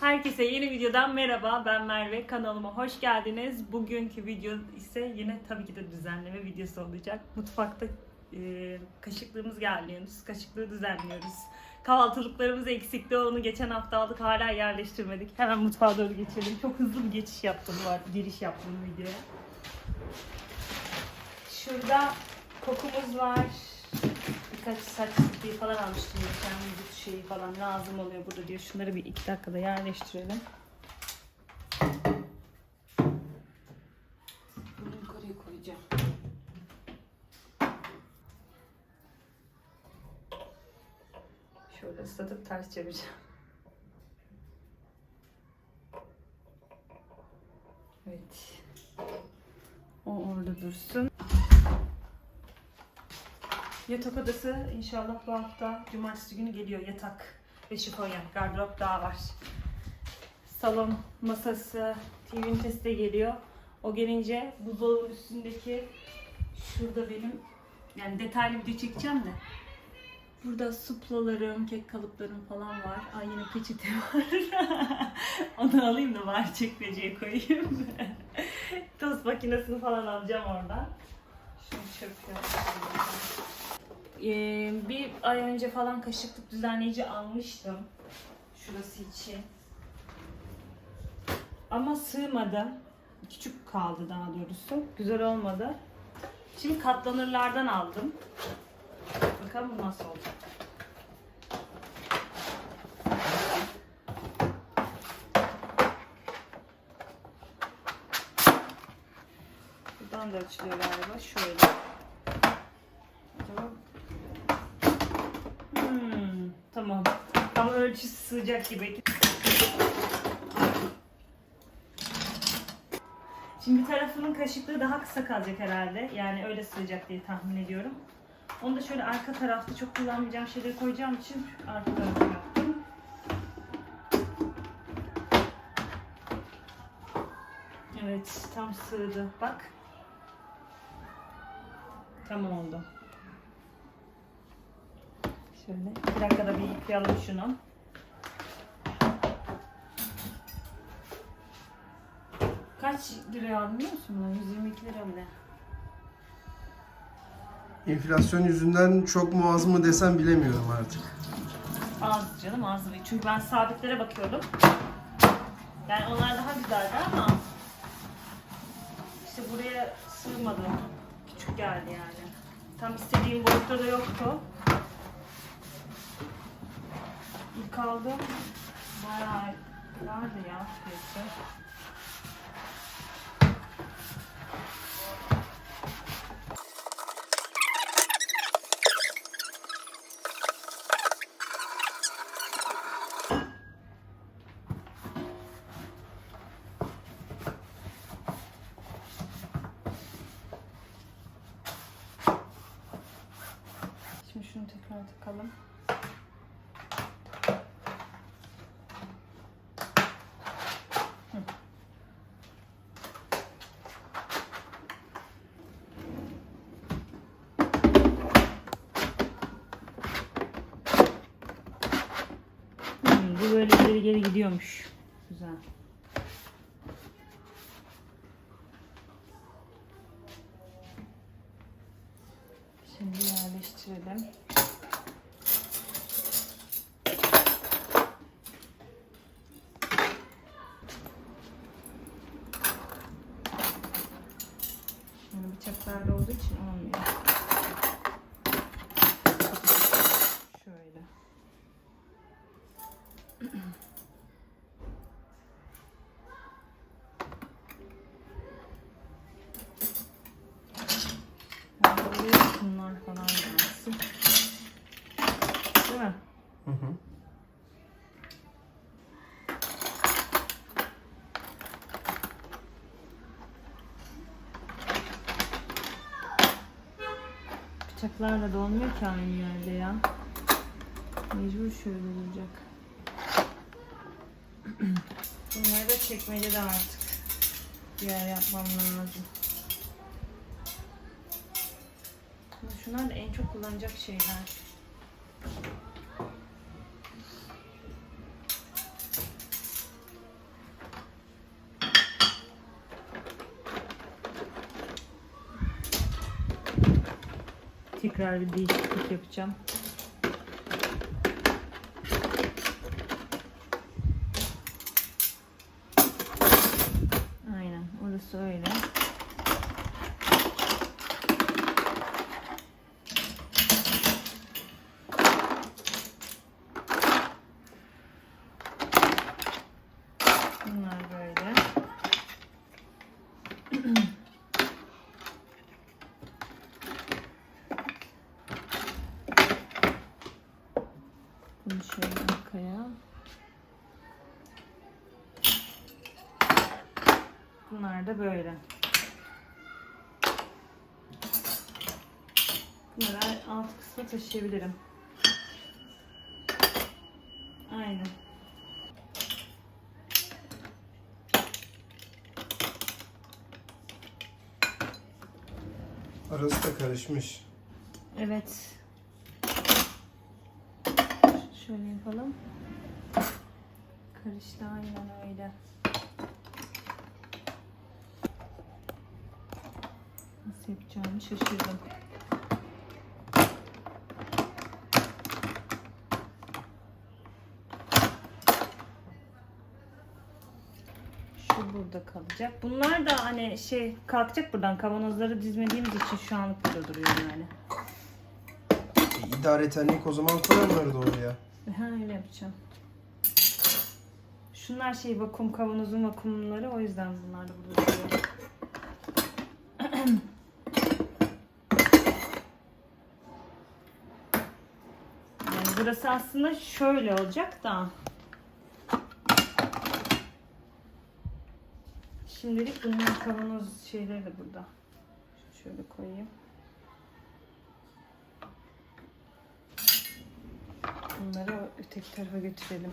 Herkese yeni videodan merhaba. Ben Merve. Kanalıma hoş geldiniz. Bugünkü video ise yine tabii ki de düzenleme videosu olacak. Mutfakta e, kaşıklığımız geldi henüz. Kaşıklığı düzenliyoruz. Kahvaltılıklarımız eksikti. Onu geçen hafta aldık. Hala yerleştirmedik. Hemen mutfağa doğru geçelim. Çok hızlı bir geçiş yaptım var. Giriş yaptım videoya. Şurada kokumuz var. Birkaç saç spreyi falan almıştım geçen vücut şeyi falan lazım oluyor burada diyor. Şunları bir iki dakikada yerleştirelim. Bunu yukarıya koyacağım. Şöyle ıslatıp ters çevireceğim. Evet. O orada dursun. Yatak odası inşallah bu hafta cumartesi günü geliyor yatak ve şifonyen. Gardırop daha var. Salon masası, TV ünitesi de geliyor. O gelince buzdolabının üstündeki şurada benim yani detaylı video çekeceğim de Burada suplalarım, kek kalıplarım falan var. Ay yine peçete var. Onu alayım da var çekmeceye koyayım. Tost makinesini falan alacağım oradan. Şunu çöp ee, bir ay önce falan kaşıklık düzenleyici almıştım. Şurası için. Ama sığmadı. Küçük kaldı daha doğrusu. Güzel olmadı. Şimdi katlanırlardan aldım. Bakalım nasıl olacak. Buradan da açılıyor galiba. Şöyle. Acaba Hmm, tamam. Tam ölçüsü sığacak gibi. Şimdi bir tarafının kaşıklığı daha kısa kalacak herhalde. Yani öyle sığacak diye tahmin ediyorum. Onu da şöyle arka tarafta çok kullanmayacağım şeyleri koyacağım için arka tarafa yaptım. Evet, tam sığdı. Bak. Tamam oldu. Şöyle bir dakikada bir yıkayalım şunu. Kaç liraya aldın biliyor musun bunu? 122 lira mı ne? Enflasyon yüzünden çok mu az mı desem bilemiyorum artık. Az canım az değil. Çünkü ben sabitlere bakıyordum. Yani onlar daha güzeldi ama işte buraya sığmadı. Küçük geldi yani. Tam istediğim boyutta da yoktu. İlk aldım. Bayağı vardı ya fiyatı. Şimdi şunu tekrar takalım. Hı. Hmm, bu böyle ileri geri gidiyormuş. Güzel. Şimdi yerleştirelim. Yani bıçaklarda olduğu için olmuyor. Şöyle. Yani böyle şunlar falan gelsin. Değil mi? Hı hı. Bıçaklarla da olmuyor ki aynı yerde ya. Mecbur şöyle olacak. Bunları da çekmece de artık. Yer yapmam lazım. Şunlar da en çok kullanacak şeyler. Tekrar bir değişiklik yapacağım. Aynen orası öyle. Bunlar böyle. Bunu şöyle arkaya. Bunlar da böyle. Bunları alt kısma taşıyabilirim. Aynen. Arası da karışmış. Evet. Şöyle yapalım. Karıştı aynen öyle. Nasıl yapacağımı şaşırdım. Şu burada kalacak. Bunlar da hani şey kalkacak buradan kavanozları dizmediğimiz için şu anlık burada duruyor yani. E, İdaretenlik o zaman koy onları da oraya. Ha öyle yapacağım. Şunlar şey vakum kavanozun vakumları o yüzden bunlar da burada duruyor. Yani burası aslında şöyle olacak da. Şimdilik bunların kavanoz şeyleri de burada. Şöyle koyayım. Bunları öteki tarafa götürelim.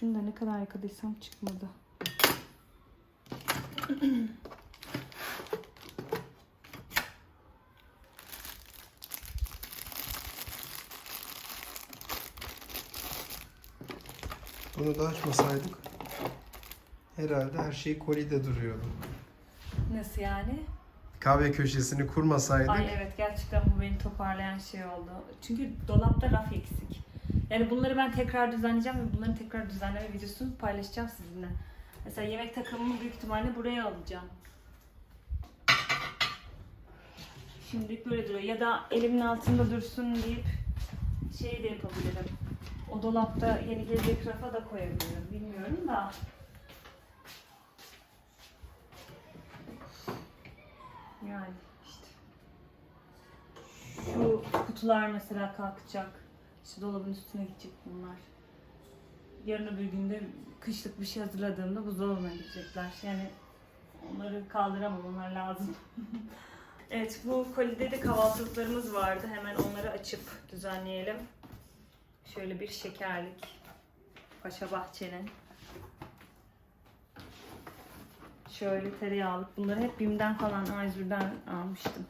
Şunu da ne kadar yıkadıysam çıkmadı. Bunu da açmasaydık herhalde her şey kolide duruyordu. Nasıl yani? Kahve köşesini kurmasaydık Ay evet gerçekten bu beni toparlayan şey oldu. Çünkü dolapta raf eksik. Yani bunları ben tekrar düzenleyeceğim ve bunların tekrar düzenleme videosunu paylaşacağım sizinle. Mesela yemek takımımı büyük ihtimalle buraya alacağım. Şimdilik böyle duruyor. Ya da elimin altında dursun deyip şey de yapabilirim. O dolapta yeni gelecek rafa da koyabilirim. Bilmiyorum da. Yani işte. Şu kutular mesela kalkacak. İşte dolabın üstüne gidecek bunlar. Yarın öbür günde kışlık bir şey hazırladığımda buzdolabına gidecekler. Yani onları kaldıramam, onlar lazım. evet, bu kolide de kahvaltılıklarımız vardı. Hemen onları açıp düzenleyelim. Şöyle bir şekerlik. Paşa Bahçe'nin. Şöyle tereyağlık. Bunları hep Bim'den falan, Ayzür'den almıştım.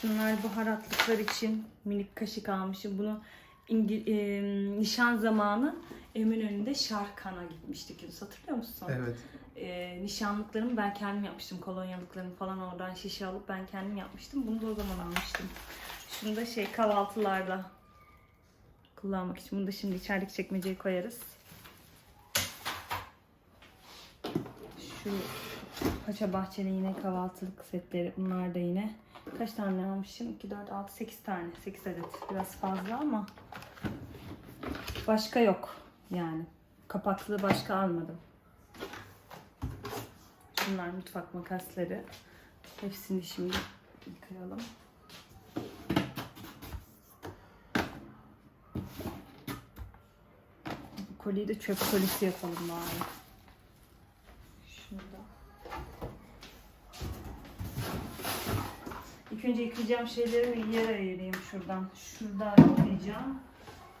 Şunlar baharatlıklar için minik kaşık almışım. Bunu İngi- e, nişan zamanı Eminönü'nde Şarkan'a gitmiştik. Yunus hatırlıyor musun? evet. E, nişanlıklarımı ben kendim yapmıştım. Kolonyalıklarımı falan oradan şişe alıp ben kendim yapmıştım. Bunu da o zaman almıştım. Şunu da şey kahvaltılarda kullanmak için. Bunu da şimdi içerideki çekmeceye koyarız. Şu Paşa Bahçe'nin yine kahvaltılık setleri. Bunlar da yine. Kaç tane almışım? 2, 4, 6, 8 tane. 8 adet. Biraz fazla ama başka yok yani. Kapaklı başka almadım. Şunlar mutfak makasları. Hepsini şimdi yıkayalım. Bu Koliyi de çöp kolisi yapalım bari. Şurada. İlk önce yıkayacağım şeyleri bir yer ayırayım şuradan. Şurada yıkayacağım.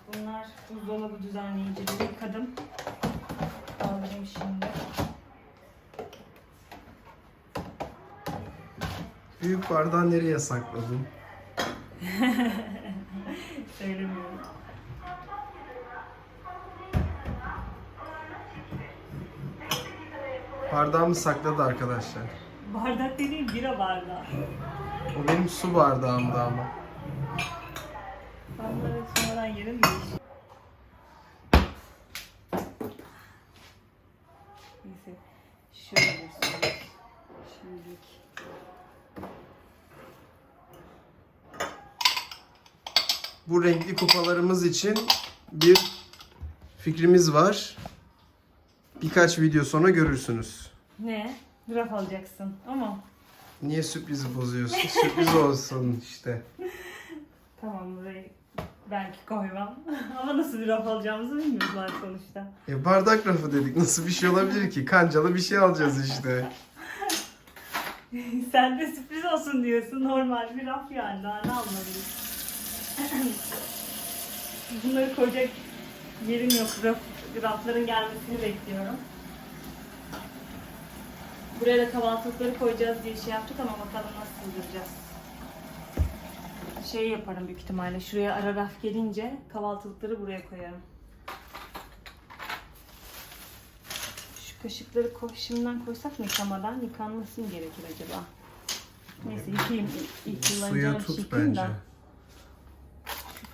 Bunlar buzdolabı düzenleyicileri yıkadım. Kaldırayım şimdi. Büyük bardağı nereye sakladın? Söylemiyorum. Bardağımı sakladı arkadaşlar. Bardak dediğim bira bardağı. O benim su bardağımdı ama. Bunları sonradan yerim değişiyor. Neyse. Şöyle dursun. Şimdilik. Bu renkli kupalarımız için bir fikrimiz var. Birkaç video sonra görürsünüz. Ne? Graf alacaksın ama Niye sürprizi bozuyorsun? Sürpriz olsun işte. tamam burayı belki koymam. ama nasıl bir raf alacağımızı bilmiyoruz var sonuçta. Ya bardak rafı dedik. Nasıl bir şey olabilir ki? Kancalı bir şey alacağız işte. Sen de sürpriz olsun diyorsun. Normal bir raf yani. Daha ne almalıyız? Bunları koyacak yerim yok. Raf, rafların gelmesini bekliyorum. Buraya da kahvaltılıkları koyacağız diye şey yaptık ama bakalım nasıl sığdıracağız. Şey yaparım büyük ihtimalle. Şuraya ara raf gelince kahvaltılıkları buraya koyarım. Şu kaşıkları koy, şimdiden koysak mı yıkamadan? Yıkanması mı gerekir acaba? Neyse yıkayayım. İlk Suya kullanacağım şey tut yıkayayım bence. da.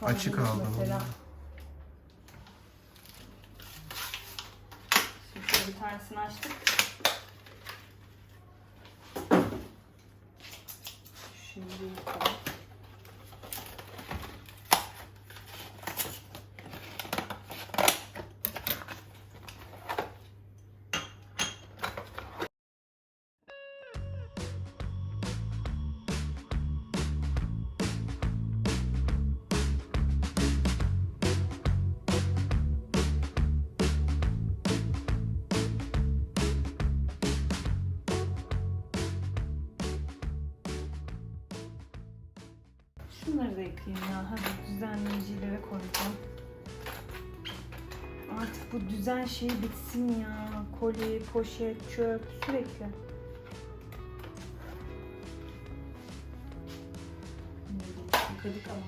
Şu Açık fazlalık aldım Mesela. onu. Şimdi şöyle bir tanesini açtık. Şimdi yıkayalım. Yıkayayım ya. Hadi düzenleyicilere koyacağım. Artık bu düzen şey bitsin ya. Koli, poşet, çöp sürekli. Yıkadık ama.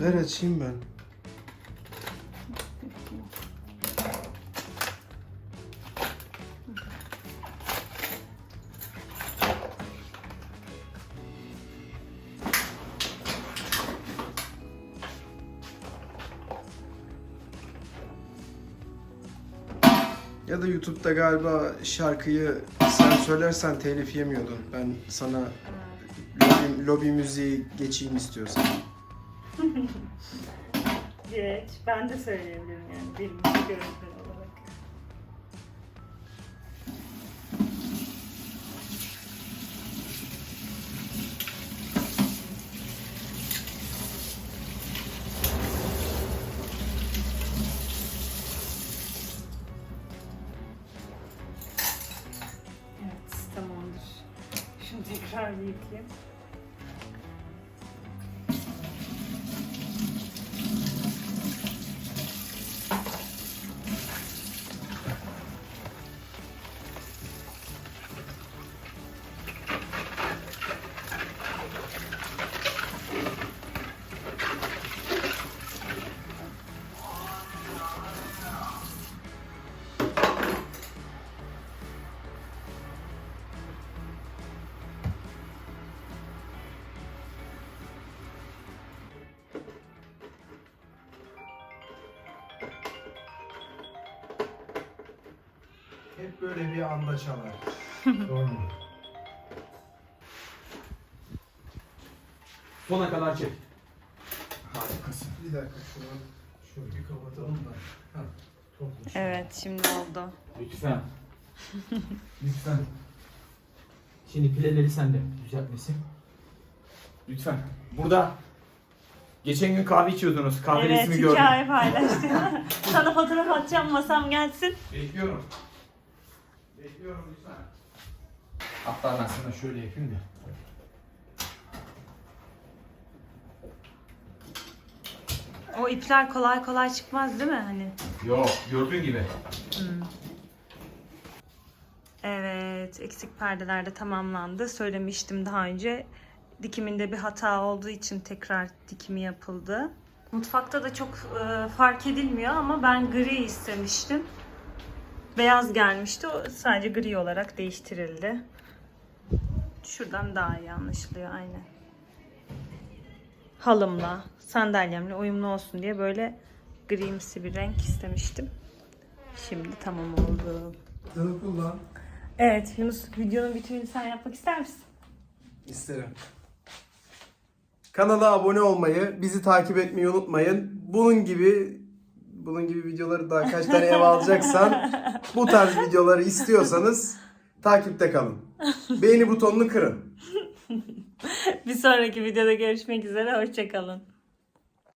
Ver açayım ben. Ya da YouTube'da galiba şarkıyı sen söylersen telif yemiyordun. Ben sana lobi, lobi müziği geçeyim istiyorsan. Geç. Ben de söyleyebilirim yani. Bir müzik Şunu tekrar anda çalar. Doğru? Sona kadar çek. Harikasın. Bir dakika şunu şöyle bir kapatalım da. Heh, topla. Evet, şimdi oldu. Lütfen. Lütfen. Şimdi pileleri sen de düzeltmesin. Lütfen. Burada geçen gün kahve içiyordunuz. Kahve evet, resmi gördüm. hikaye paylaştım. Sana fotoğraf atacağım, masam gelsin. Bekliyorum. Bekliyorum lütfen. Hatta ben sana şöyle yapayım da. O ipler kolay kolay çıkmaz değil mi hani? Yok gördüğün gibi. Evet. Evet eksik perdeler de tamamlandı. Söylemiştim daha önce. Dikiminde bir hata olduğu için tekrar dikimi yapıldı. Mutfakta da çok e, fark edilmiyor ama ben gri istemiştim. Beyaz gelmişti. O sadece gri olarak değiştirildi. Şuradan daha iyi anlaşılıyor aynen. Halımla, sandalyemle uyumlu olsun diye böyle grimsi bir renk istemiştim. Şimdi tamam oldu. Kullan. Evet Yunus videonun bitimini sen yapmak ister misin? İsterim. Kanala abone olmayı, bizi takip etmeyi unutmayın. Bunun gibi bunun gibi videoları daha kaç tane ev alacaksan bu tarz videoları istiyorsanız takipte kalın. Beğeni butonunu kırın. Bir sonraki videoda görüşmek üzere. Hoşçakalın.